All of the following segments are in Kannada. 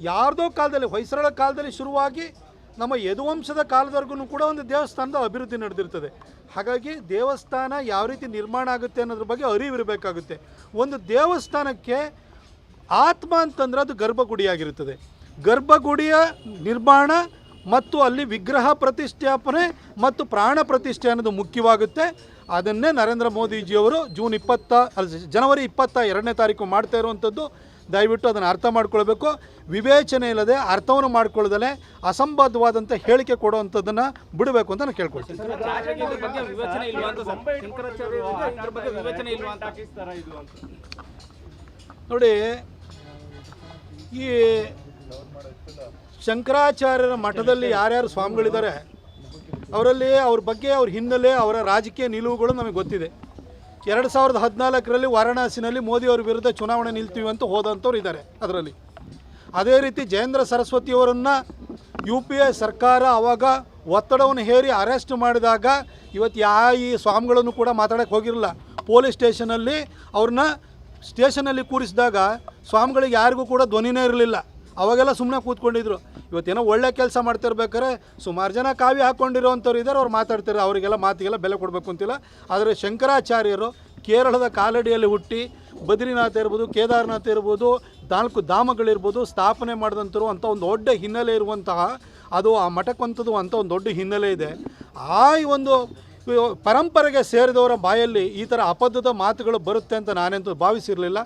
ಯಾರ್ದೋ ಕಾಲದಲ್ಲಿ, ಹೊಯ್ಸಳ ಕಾಲದಲ್ಲಿ ಶುರುವಾಗಿ ನಮ್ಮ ಯದುವಂಶದ ಕಾಲದವರೆಗೂ ಕೂಡ ಒಂದು ದೇವಸ್ಥಾನದ ಅಭಿವೃದ್ಧಿ ನಡೆದಿರ್ತದೆ. ಹಾಗಾಗಿ ದೇವಸ್ಥಾನ ಯಾವ ರೀತಿ ನಿರ್ಮಾಣ ಆಗುತ್ತೆ ಅನ್ನೋದ್ರ ಬಗ್ಗೆ ಅರಿವಿರಬೇಕಾಗುತ್ತೆ. ಒಂದು ದೇವಸ್ಥಾನಕ್ಕೆ ಆತ್ಮ ಅಂತಂದ್ರೆ ಅದು ಗರ್ಭಗುಡಿಯಾಗಿರುತ್ತದೆ. ಗರ್ಭಗುಡಿಯ ನಿರ್ಮಾಣ ಮತ್ತು ಅಲ್ಲಿ ವಿಗ್ರಹ ಪ್ರತಿಷ್ಠಾಪನೆ ಮತ್ತು ಪ್ರಾಣ ಪ್ರತಿಷ್ಠೆ ಅನ್ನೋದು ಮುಖ್ಯವಾಗುತ್ತೆ. ಅದನ್ನೇ ನರೇಂದ್ರ ಮೋದಿಜಿಯವರು ಜೂನ್ ಇಪ್ಪತ್ತ, ಅಲ್ಲ, ಜನವರಿ ಇಪ್ಪತ್ತ ಎರಡನೇ ತಾರೀಕು ಮಾಡ್ತಾ ಇರುವಂಥದ್ದು. ದಯವಿಟ್ಟು ಅದನ್ನು ಅರ್ಥ ಮಾಡ್ಕೊಳ್ಬೇಕು. ವಿವೇಚನೆ ಇಲ್ಲದೆ ಅರ್ಥವನ್ನು ಮಾಡ್ಕೊಳ್ಳದಲೇ ಅಸಂಬದ್ಧವಾದಂಥ ಹೇಳಿಕೆ ಕೊಡುವಂಥದ್ದನ್ನು ಬಿಡಬೇಕು ಅಂತ ನಾನು ಕೇಳ್ಕೊಳ್ತೀನಿ. ನೋಡಿ ಈ ಶಂಕರಾಚಾರ್ಯರ ಮಠದಲ್ಲಿ ಯಾರ್ಯಾರು ಸ್ವಾಮಿಗಳಿದ್ದಾರೆ ಅವರಲ್ಲಿ ಅವ್ರ ಬಗ್ಗೆ ಅವ್ರ ಹಿನ್ನೆಲೆ ಅವರ ರಾಜಕೀಯ ನಿಲುವುಗಳು ನಮಗೆ ಗೊತ್ತಿದೆ. ಎರಡು ಸಾವಿರದ ಹದಿನಾಲ್ಕರಲ್ಲಿ ವಾರಣಾಸಿನಲ್ಲಿ ಮೋದಿಯವರ ವಿರುದ್ಧ ಚುನಾವಣೆ ನಿಲ್ತೀವಿ ಅಂತ ಹೋದಂಥವ್ರು ಇದ್ದಾರೆ ಅದರಲ್ಲಿ. ಅದೇ ರೀತಿ ಜಯೇಂದ್ರ ಸರಸ್ವತಿಯವರನ್ನು ಯು ಪಿ ಎ ಸರ್ಕಾರ ಆವಾಗ ಒತ್ತಡವನ್ನು ಹೇರಿ ಅರೆಸ್ಟ್ ಮಾಡಿದಾಗ ಇವತ್ತು ಯಾ ಈ ಸ್ವಾಮಿಗಳನ್ನು ಕೂಡ ಮಾತಾಡೋಕ್ಕೆ ಹೋಗಿರಲಿಲ್ಲ ಪೊಲೀಸ್ ಸ್ಟೇಷನಲ್ಲಿ ಅವ್ರನ್ನ ಸ್ಟೇಷನಲ್ಲಿ ಕೂರಿಸಿದಾಗ ಸ್ವಾಮಿಗಳಿಗೆ ಯಾರಿಗೂ ಕೂಡ ಧ್ವನಿನೇ ಇರಲಿಲ್ಲ. ಅವಾಗೆಲ್ಲ ಸುಮ್ಮನೆ ಕೂತ್ಕೊಂಡಿದ್ರು. ಇವತ್ತೇನೋ ಒಳ್ಳೆ ಕೆಲಸ ಮಾಡ್ತಿರ್ಬೇಕಾದ್ರೆ ಸುಮಾರು ಜನ ಕಾವಿ ಹಾಕ್ಕೊಂಡಿರೋವಂಥವ್ರು ಇದ್ದಾರೆ ಅವ್ರು ಮಾತಾಡ್ತಾರೆ ಅವರಿಗೆಲ್ಲ ಮಾತಿಗೆಲ್ಲ ಬೆಲೆ ಕೊಡಬೇಕು ಅಂತಿಲ್ಲ. ಆದರೆ ಶಂಕರಾಚಾರ್ಯರು ಕೇರಳದ ಕಾಲಡಿಯಲ್ಲಿ ಹುಟ್ಟಿ ಬದ್ರಿನಾಥ ಇರ್ಬೋದು, ಕೇದಾರನಾಥ ಇರ್ಬೋದು, ನಾಲ್ಕು ಧಾಮಗಳಿರ್ಬೋದು ಸ್ಥಾಪನೆ ಮಾಡಿದಂಥರು ಅಂತ ಒಂದು ದೊಡ್ಡ ಹಿನ್ನೆಲೆ ಇರುವಂತಹ ಅದು ಆ ಮಠಕ್ಕಂಥದ್ದು ಅಂತ ಒಂದು ದೊಡ್ಡ ಹಿನ್ನೆಲೆ ಇದೆ. ಆ ಒಂದು ಪರಂಪರೆಗೆ ಸೇರಿದವರ ಬಾಯಲ್ಲಿ ಈ ಥರ ಅಪದ್ಧದ ಮಾತುಗಳು ಬರುತ್ತೆ ಅಂತ ನಾನೆಂತೂ ಭಾವಿಸಿರಲಿಲ್ಲ.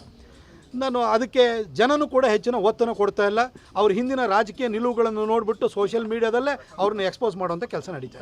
ನಾನು ಅದಕ್ಕೆ ಜನನು ಕೂಡ ಹೆಚ್ಚಿನ ಒತ್ತನ್ನು ಕೊಡ್ತಾ ಇಲ್ಲ. ಅವ್ರ ಹಿಂದಿನ ರಾಜಕೀಯ ನಿಲುವುಗಳನ್ನು ನೋಡಿಬಿಟ್ಟು ಸೋಷಿಯಲ್ ಮೀಡಿಯಾದಲ್ಲೇ ಅವ್ರನ್ನ ಎಕ್ಸ್ಪೋಸ್ ಮಾಡುವಂಥ ಕೆಲಸ ನಡೀತಾ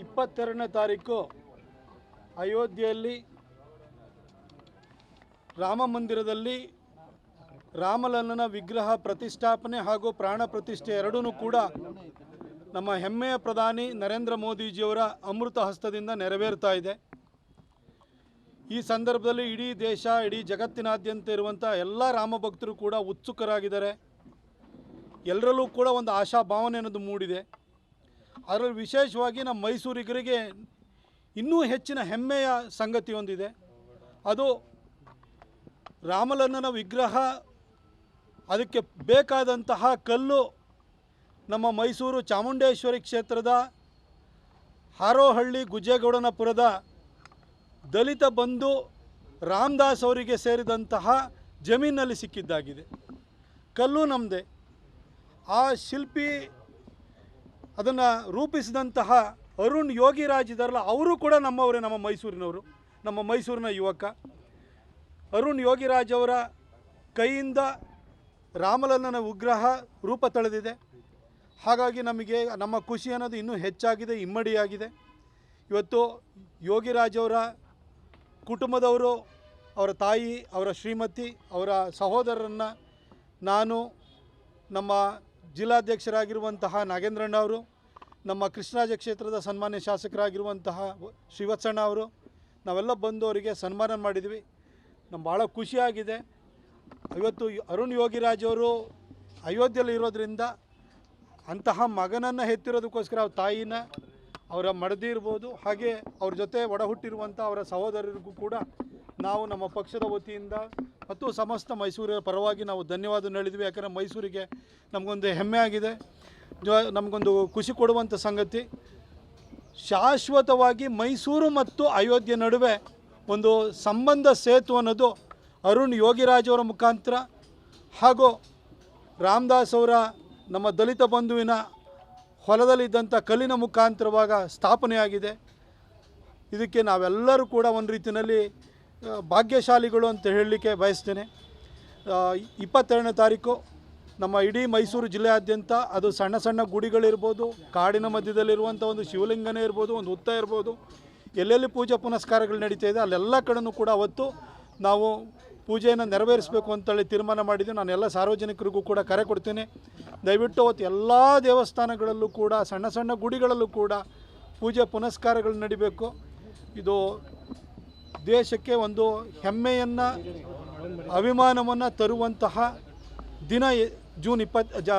ಇಪ್ಪತ್ತೆರಡನೇ ತಾರೀಕು ಅಯೋಧ್ಯೆಯಲ್ಲಿ ರಾಮ ಮಂದಿರದಲ್ಲಿ ರಾಮಲಲ್ಲನ ವಿಗ್ರಹ ಪ್ರತಿಷ್ಠಾಪನೆ ಹಾಗೂ ಪ್ರಾಣ ಪ್ರತಿಷ್ಠೆ ಎರಡೂ ಕೂಡ ನಮ್ಮ ಹೆಮ್ಮೆಯ ಪ್ರಧಾನಿ ನರೇಂದ್ರ ಮೋದಿಜಿಯವರ ಅಮೃತ ಹಸ್ತದಿಂದ ನೆರವೇರ್ತಾ ಇದೆ. ಈ ಸಂದರ್ಭದಲ್ಲಿ ಇಡೀ ದೇಶ, ಇಡೀ ಜಗತ್ತಿನಾದ್ಯಂತ ಇರುವಂಥ ಎಲ್ಲ ರಾಮಭಕ್ತರು ಕೂಡ ಉತ್ಸುಕರಾಗಿದ್ದಾರೆ. ಎಲ್ಲರಲ್ಲೂ ಕೂಡ ಒಂದು ಆಶಾ ಭಾವನೆ ಅನ್ನೋದು ಮೂಡಿದೆ. ಅದರಲ್ಲಿ ವಿಶೇಷವಾಗಿ ನಮ್ಮ ಮೈಸೂರಿಗರಿಗೆ ಇನ್ನೂ ಹೆಚ್ಚಿನ ಹೆಮ್ಮೆಯ ಸಂಗತಿ ಒಂದಿದೆ. ಅದು ರಾಮಲನ್ನನ ವಿಗ್ರಹ, ಅದಕ್ಕೆ ಬೇಕಾದಂತಹ ಕಲ್ಲು ನಮ್ಮ ಮೈಸೂರು ಚಾಮುಂಡೇಶ್ವರಿ ಕ್ಷೇತ್ರದ ಹಾರೋಹಳ್ಳಿ ಗುಜ್ಜೇಗೌಡನಪುರದ ದಲಿತ ಬಂಧು ರಾಮದಾಸ್ ಅವರಿಗೆ ಸೇರಿದಂತಹ ಜಮೀನಲ್ಲಿ ಸಿಕ್ಕಿದ್ದಾಗಿದೆ. ಕಲ್ಲು ನಮ್ಮದೇ ಆ ಶಿಲ್ಪಿ ಅದನ್ನು ರೂಪಿಸಿದಂತಹ ಅರುಣ್ ಯೋಗಿರಾಜ್ ಇದ್ದಾರಲ್ಲ, ಅವರು ಕೂಡ ನಮ್ಮವರೇ, ನಮ್ಮ ಮೈಸೂರಿನವರು, ನಮ್ಮ ಮೈಸೂರಿನ ಯುವಕ. ಅರುಣ್ ಯೋಗಿರಾಜ್ ಅವರ ಕೈಯಿಂದ ರಾಮಲಲ್ಲನ ಉಗ್ರಹ ರೂಪ ತಳೆದಿದೆ. ಹಾಗಾಗಿ ನಮಗೆ ನಮ್ಮ ಖುಷಿ ಅನ್ನೋದು ಇನ್ನೂ ಹೆಚ್ಚಾಗಿದೆ, ಇಮ್ಮಡಿಯಾಗಿದೆ. ಇವತ್ತು ಯೋಗಿರಾಜ್ ಅವರ ಕುಟುಂಬದವರು, ಅವರ ತಾಯಿ, ಅವರ ಶ್ರೀಮತಿ, ಅವರ ಸಹೋದರರನ್ನು ನಾನು, ನಮ್ಮ ಜಿಲ್ಲಾಧ್ಯಕ್ಷರಾಗಿರುವಂತಹ ನಾಗೇಂದ್ರಣ್ಣ ಅವರು, ನಮ್ಮ ಕೃಷ್ಣರಾಜ ಕ್ಷೇತ್ರದ ಸನ್ಮಾನ್ಯ ಶಾಸಕರಾಗಿರುವಂತಹ ಶ್ರೀವತ್ಸಣ್ಣ ಅವರು, ನಾವೆಲ್ಲ ಬಂದು ಅವರಿಗೆ ಸನ್ಮಾನ ಮಾಡಿದ್ವಿ. ನಮ್ಮ ಭಾಳ ಖುಷಿಯಾಗಿದೆ. ಇವತ್ತು ಅರುಣ್ ಯೋಗಿರಾಜ್ ಅವರು ಅಯೋಧ್ಯೆಯಲ್ಲಿ ಇರೋದ್ರಿಂದ ಅಂತಹ ಮಗನನ್ನು ಹೆತ್ತಿರೋದಕ್ಕೋಸ್ಕರ ಅವ್ರ ತಾಯಿನ ಅವರ ಮಡದಿ ಇರ್ಬೋದು, ಹಾಗೆ ಅವ್ರ ಜೊತೆ ಒಡ ಹುಟ್ಟಿರುವಂಥ ಅವರ ಸಹೋದರರಿಗೂ ಕೂಡ ನಾವು ನಮ್ಮ ಪಕ್ಷದ ವತಿಯಿಂದ ಮತ್ತು ಸಮಸ್ತ ಮೈಸೂರಿನ ಪರವಾಗಿ ನಾವು ಧನ್ಯವಾದ ಹೇಳಿದ್ವಿ. ಯಾಕಂದರೆ ಮೈಸೂರಿಗೆ ನಮಗೊಂದು ಹೆಮ್ಮೆ ಆಗಿದೆ. ನಮಗೊಂದು ಖುಷಿ ಕೊಡುವಂಥ ಸಂಗತಿ, ಶಾಶ್ವತವಾಗಿ ಮೈಸೂರು ಮತ್ತು ಅಯೋಧ್ಯೆ ನಡುವೆ ಒಂದು ಸಂಬಂಧ ಸೇತು ಅನ್ನೋದು ಅರುಣ್ ಯೋಗಿರಾಜ್ ಅವರ ಮುಖಾಂತರ ಹಾಗೂ ರಾಮದಾಸ್ ಅವರ ನಮ್ಮ ದಲಿತ ಬಂಧುವಿನ ಹೊಲದಲ್ಲಿದ್ದಂಥ ಕಲ್ಲಿನ ಮುಖಾಂತರವಾಗ ಸ್ಥಾಪನೆಯಾಗಿದೆ. ಇದಕ್ಕೆ ನಾವೆಲ್ಲರೂ ಕೂಡ ಒಂದು ರೀತಿಯಲ್ಲಿ ಭಾಗ್ಯಶಾಲಿಗಳು ಅಂತ ಹೇಳಲಿಕ್ಕೆ ಬಯಸ್ತೇನೆ. ಇಪ್ಪತ್ತೆರಡನೇ ತಾರೀಕು ನಮ್ಮ ಇಡೀ ಮೈಸೂರು ಜಿಲ್ಲೆಯಾದ್ಯಂತ ಅದು ಸಣ್ಣ ಸಣ್ಣ ಗುಡಿಗಳಿರ್ಬೋದು, ಕಾಡಿನ ಮಧ್ಯದಲ್ಲಿರುವಂಥ ಒಂದು ಶಿವಲಿಂಗನೇ ಇರ್ಬೋದು, ಒಂದು ಹುತ್ತ ಇರ್ಬೋದು, ಎಲ್ಲೆಲ್ಲಿ ಪೂಜೆ ಪುನಸ್ಕಾರಗಳು ನಡೀತಾ ಇದೆ ಅಲ್ಲೆಲ್ಲ ಕಡೆನೂ ಕೂಡ ಅವತ್ತು ನಾವು ಪೂಜೆಯನ್ನು ನೆರವೇರಿಸಬೇಕು ಅಂತೇಳಿ ತೀರ್ಮಾನ ಮಾಡಿದ್ದು ನಾನು ಎಲ್ಲ ಸಾರ್ವಜನಿಕರಿಗೂ ಕೂಡ ಕರೆ ಕೊಡ್ತೀನಿ. ದಯವಿಟ್ಟು ಅವತ್ತು ಎಲ್ಲ ದೇವಸ್ಥಾನಗಳಲ್ಲೂ ಕೂಡ, ಸಣ್ಣ ಸಣ್ಣ ಗುಡಿಗಳಲ್ಲೂ ಕೂಡ ಪೂಜೆ ಪುನಸ್ಕಾರಗಳು ನಡಿಬೇಕು. ಇದು ದೇಶಕ್ಕೆ ಒಂದು ಹೆಮ್ಮೆಯನ್ನು, ಅಭಿಮಾನವನ್ನು ತರುವಂತಹ ದಿನ ಜೂನ್ ಇಪ್ಪತ್ತು ಜ